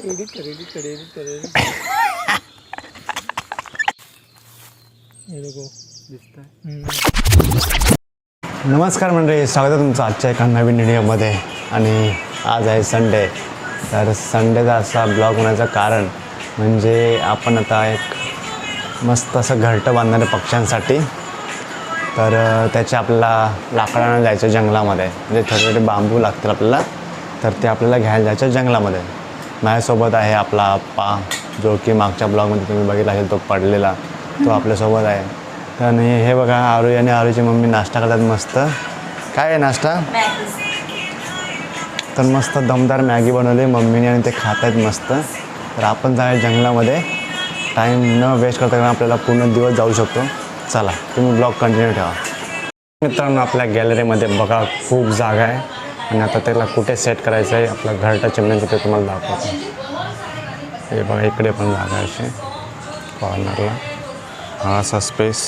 Edit कर edit कर edit कर edit कर. हे देखो दिसतंय. नमस्कार मंडळी स्वागत आहे तुमचं आजच्या एका नवीन व्हिडिओमध्ये. आणि आज आहे संडे तर संडेचा असा ब्लॉग होण्याचं कारण म्हणजे आपण आता एक मस्त असं घरटं बांधणार पक्ष्यांसाठी. तर त्याचे आपल्याला लाकडानं जायचं जंगलामध्ये. म्हणजे छोटे छोटे बांबू लागतील आपल्याला. तर ते आपल्याला घ्यायला जायचं जंगलामध्ये. माझ्यासोबत आहे आपला आप्पा जो की मागच्या ब्लॉगमध्ये तुम्ही बघितला असेल तो पडलेला. तो आपल्यासोबत आहे. तर आणि हे बघा आरू आणि आरूची मम्मी नाश्ता करतात मस्त. काय आहे नाश्ता? तर मस्त दमदार मॅगी बनवली. मम्मीने आणि ते खात आहेत मस्त. तर आपण जाऊया जंगलामध्ये. टाईम न वेस्ट करता कारण आपल्याला पूर्ण दिवस जाऊ शकतो. चला तुम्ही ब्लॉग कंटिन्यू ठेवा. मित्रांनो आपल्या गॅलरीमध्ये बघा खूप जागा आहे. आणि आता त्याला कुठे सेट करायचं आहे? आपला घरटा चिमण्यांचं ते तुम्हाला दाखवतो. हे बघा इकडे पण जागा अशी. कॉर्नरला हा असा स्पेस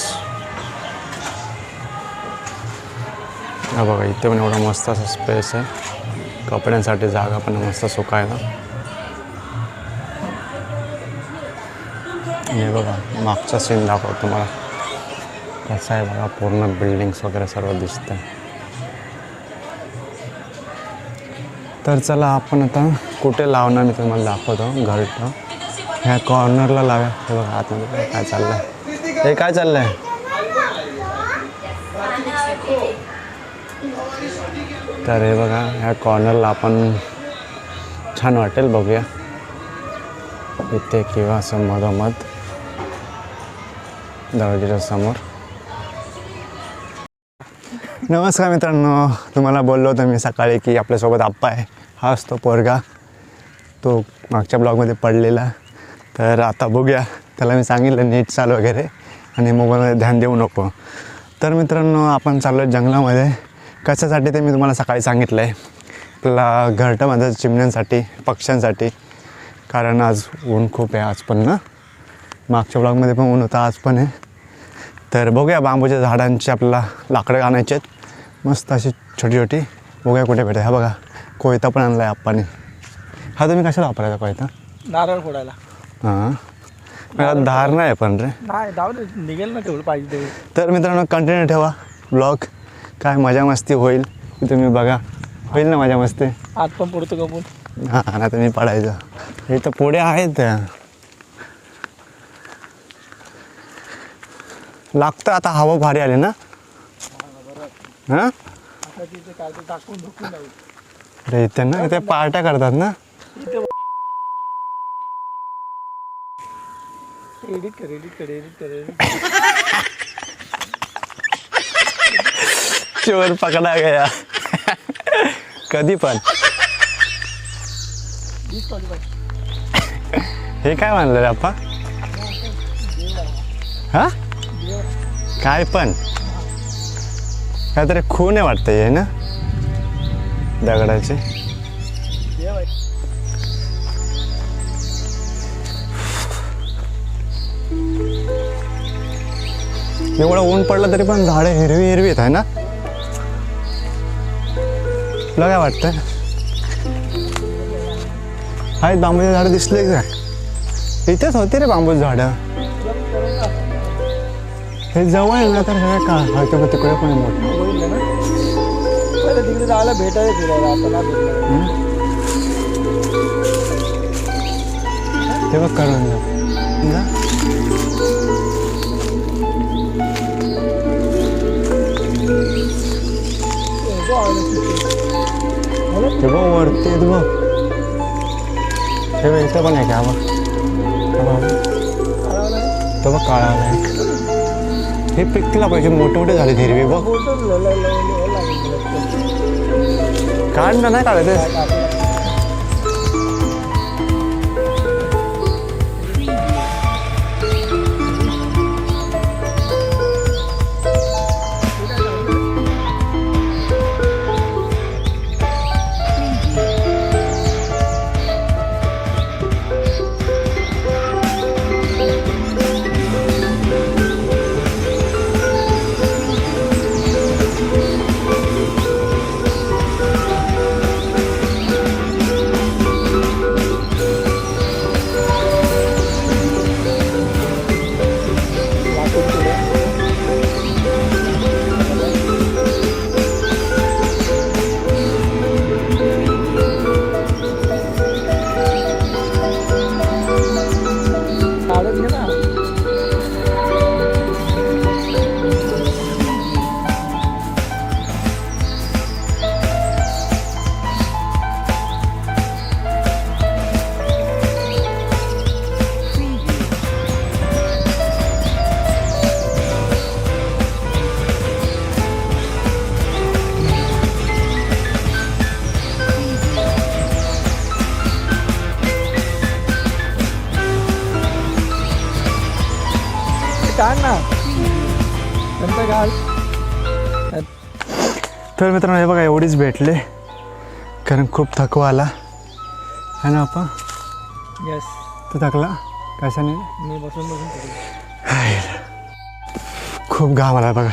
हा बघा इथे पण एवढा मस्त असा स्पेस आहे. कपड्यांसाठी जागा पण मस्त सुकायला. हे बघा मागचा सीन दाखवतो तुम्हाला. कसं आहे बघा पूर्ण बिल्डिंग्स वगैरे सर्व दिसतं तर चला आपण आता कुठे लावणार मी तुम्हाला दाखवतो घरट. ह्या कॉर्नरला लाव्या. हे बघा आतमध्ये काय- चाललं चाललंय. हे काय चाललंय? तर हे बघा ह्या कॉर्नरला आपण छान वाटेल बघूया. इथे किंवा असं मधोमध दरवाजेच्या समोर. नमस्कार मित्रांनो तुम्हाला बोललो होतो मी सकाळी की आपल्यासोबत आप्पा आहे. हा असतो पोरगा. तो मागच्या ब्लॉगमध्ये पडलेला. तर आता बघूया. त्याला मी सांगितलं नीट चाल वगैरे आणि मोबाईलमध्ये ध्यान देऊ नको. तर मित्रांनो आपण चाललो आहे जंगलामध्ये. कशासाठी ते मी तुम्हाला सकाळी सांगितलं आहे आपल्याला घरटं माझं चिमण्यांसाठी पक्ष्यांसाठी. कारण आज ऊन खूप आहे आज पण ना. मागच्या ब्लॉगमध्ये पण ऊन होतं आज पण आहे. तर बघूया बांबूच्या झाडांची आपल्याला लाकडं आणायचे आहेत. मस्त अशी छोटी छोटी बघूया कुठे भेटते हा बघा कोयता पण आणला आहे आप्पाने हा तुम्ही कशाला वापरायचा कोयता? नारळ फोडायला. हां. मला धार नाही आहे पण रे. नाही जाऊ दे निघेल ना तेवढं पाहिजे तर मित्रांनो कंटिन्यू ठेवा. ब्लॉग काय मजा मस्ती होईल. ते तुम्ही बघा. होईल ना मजा मस्ती? आत पण पडतो का पण हां ना तुम्ही पडायचं. इथं पुढे आहेत. लागतं आता हवा भारी आली ना? हां? आता तिथे काय ते टाकून धुकून जाऊ अरे इथे ना इथे पार्ट्या करतात ना? एडिट कर एडिट कर एडिट कर edit कर. चोर पकडा गया. कधी पण. हे काय म्हणलं रे अप्पा हा? काय पण. काहीतरी खून आहे वाटतं हे ना? दगडाचे. एवढं ऊन पडलं तरी पण झाडं हिरवी हिरवी आहेत आहे ना? तुला काय वाटतं आहेत बांबूचे झाडं दिसले काय इथेच होते रे बांबूची झाडं. हे जवळ आहे ना तर सगळं का हलतं तिकडे पण मोठं. पहिले तिकडे जायला भेटायला फिरायला आता ना भेटलं ते बघ करून जा जा. ते बघ वरती आहेत बघ हे बघ इथं पण आहे का बघ हा. बघ. तो बघ काळा एक हे पिकला पाहिजे मोठे मोठे झाले हिरवे बघ काढ ना नाही काढायचं तर मित्रांनो हे बघा एवढीच भेटले. कारण खूप थकवा आला. है ना आपण येस तू थकला? कशाने? मी बसून बसून. खूप घाम आला बघा.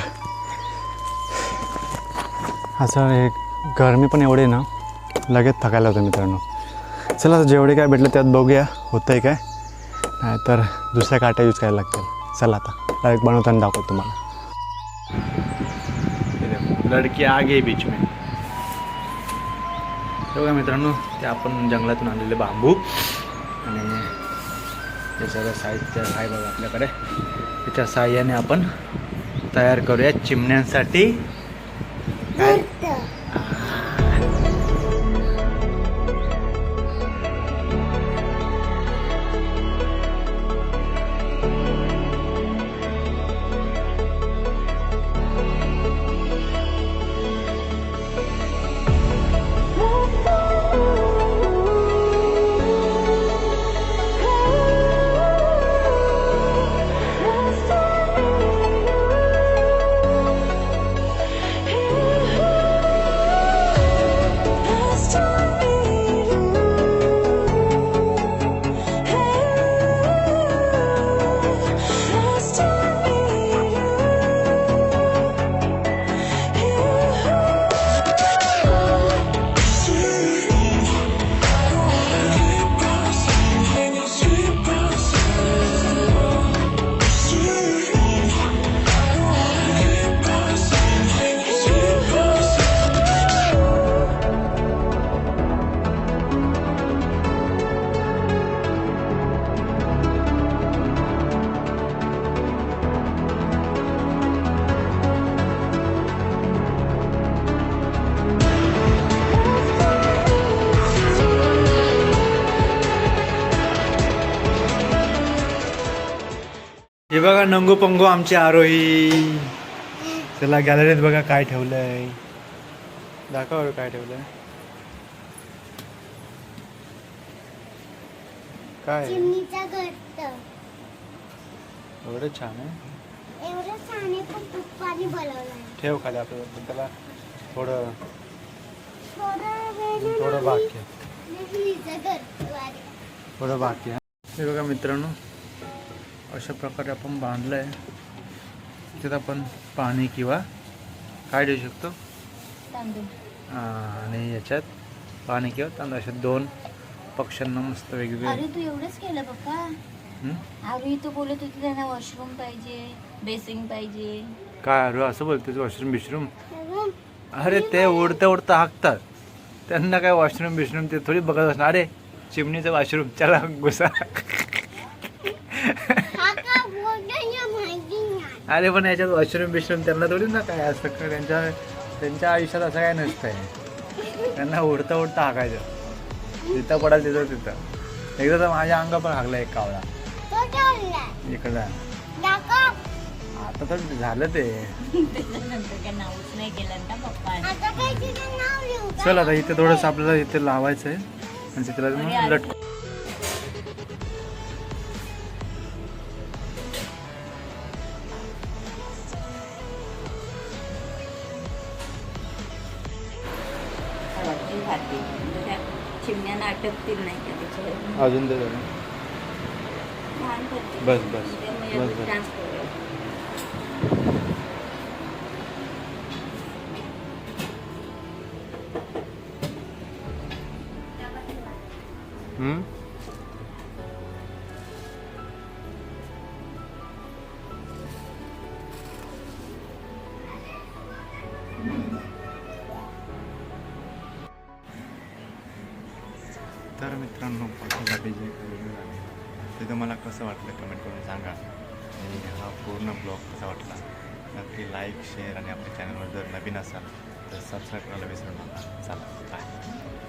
असं हे गरमी पण एवढी ना लगेच थकायला होतं मित्रांनो. चला आता जेवढे काय भेटलं त्यात बघूया होतं आहे काय. नाहीतर दुसऱ्या काट्या यूज करायला लागतील. चला आता डायरेक्ट बनवताना दाखवतो तुम्हाला. लडकी आगे बीच में. बघा मित्रांनो ते आपण जंगलातून आणलेले बांबू. आणि हे सगळं साहित्य आहे बघा आपल्याकडे. त्याच्या साह्याने आपण तयार करूया चिमण्यांसाठी. बघा नंगू पंगू आमची आरोही. चला गॅलरीत बघा काय ठेवलंय. दाखव काय ठेवलंय. काय? एवढं छान आहे. ठेव खाली आपल्याला त्याला थोडं थोडं वेळ थोडं आहे. हे बघा मित्रांनो अशा प्रकारे आपण बांधलं आहे त्यात आपण पाणी किंवा काय देऊ शकतो? आणि याच्यात पाणी किंवा तांदूळ अशा दोन पक्ष्यांना मस्त वेगवेगळे. अरे तू एवढंच केलं पप्पा? अरे तो बोलत होती त्यांना वॉशरूम पाहिजे बेसिंग पाहिजे. काय अरे असं बोलते वॉशरूम बिशरूम अरे ते उडता उडता हाकतात. त्यांना काय वॉशरूम बिशरूम ते थोडी बघत असणार. अरे चिमणीचं वॉशरूम चला घुसा हा का बोलतोय माहिती नाही अरे पण याच्यात वॉशरूम बिशरूम त्यांना थोडी ना काय असं त्यांच्या त्यांच्या आयुष्यात असं काय नसतंय. त्यांना उडता उडता हाकायचं. जिथं पडाल तिथं तिथं. एकदा तर माझ्या अंगा पण हाकला एक कावळा. तो ठेवलाय इकडं दाखव आता तर झालं ते? चल आता इथे थोडंसं आपल्याला इथे लावायचं आहे आणि तिथला लटक. त्या चिमण्यांना अटकतील नाही का त्याच्यावर अजून ते जरा. लहान करतील बस, बस. त्यामुळे बस, बस. डान्स तर मित्रांनो पाठीसाठी जे काही आहे झाले ते तुम्हाला कसं वाटलं कमेंट करून सांगा. आणि हा पूर्ण ब्लॉग कसा वाटला? नक्की लाईक शेअर आणि आपल्या चॅनलवर जर नवीन असाल तर सबस्क्राईब करायला विसरू नका. चला बाय